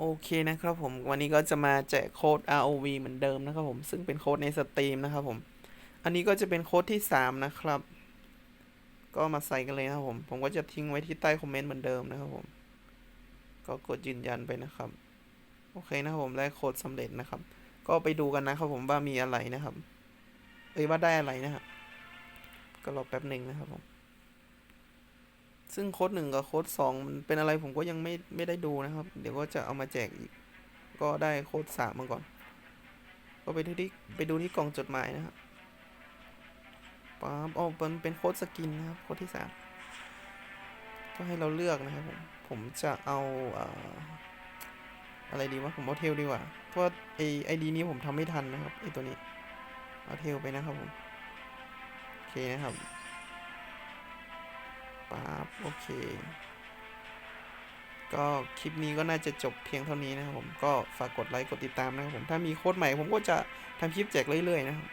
โอเคนะครับผมวันนี้ก็จะมาแจกโค้ด ROV เหมือนเดิมนะครับผมซึ่งเป็นโค้ดในสตรีมนะครับผมอันนี้ก็จะเป็นโค้ดที่ 3 นะครับ ก็มาใส่กันเลยนะครับผม ผมก็จะทิ้งไว้ที่ใต้คอมเมนต์เหมือนเดิมนะครับผม ก็กดยืนยันไปนะครับ โอเคนะครับผมได้โค้ดสำเร็จนะครับ ก็ไปดูกันนะครับผมว่ามีอะไรนะครับ เอ้ยว่าได้อะไรนะครับก็รอแป๊บหนึ่งนะครับผม ซึ่งโค้ดหนึ่งกับโค้ดสองมันเป็นอะไรผมก็ยังไม่ไม่ได้ดูนะครับ เดี๋ยวก็จะเอามาแจกอีก ก็ได้โค้ดสามมาก่อน ก็ไปดูที่ไปดูที่กล่องจดหมายนะครับป๊าบอ๋อเป็นเป็นโค้ดสกินนะครับ โค้ดที่สามก็ให้เราเลือกนะครับผม ผมจะเอาเอ่อะไรดีวะ ผมเอาเทลดีกว่า เพราะไอไอดีนี้ผมทำไม่ทันนะครับไอตัวนี้ เอาเทลไปนะครับผม โอเคนะครับ ป๊าบโอเค ก็คลิปนี้ก็น่าจะจบเพียงเท่านี้นะครับผมก็ฝากกดไลค์กดติดตามนะครับผมถ้ามีโค้ดใหม่ผมก็จะทำคลิปแจกเรื่อยๆนะครับ